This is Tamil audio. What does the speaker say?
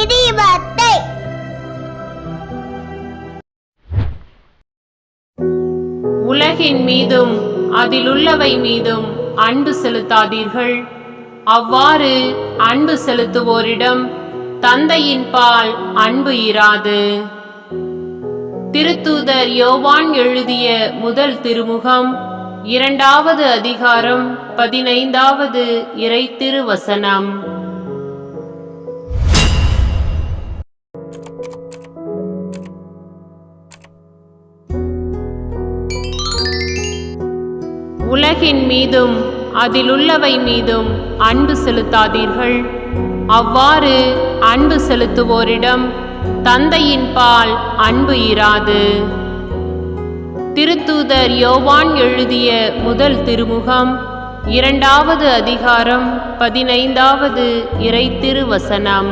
இடிபத்தை உலகின் மீதும் அதிலுள்ளவை மீதும் அன்பு செலுத்தாதீர்கள். அவ்வாறு அன்பு செலுத்துவோரிடம் தந்தையின் பால் அன்பு இராது. திருத்தூதர் யோவான் எழுதிய முதல் திருமுகம் இரண்டாவது அதிகாரம் பதினைந்தாவது இறை திருவசனம். உலகின் மீதும் அதிலுள்ளவை மீதும் அன்பு செலுத்தாதீர்கள். அவ்வாறு அன்பு செலுத்துவோரிடம் தந்தையின் பால் அன்பு இராது. திருத்தூதர் யோவான் எழுதிய முதல் திருமுகம் இரண்டாவது அதிகாரம் பதினைந்தாவது இறை திருவசனம்.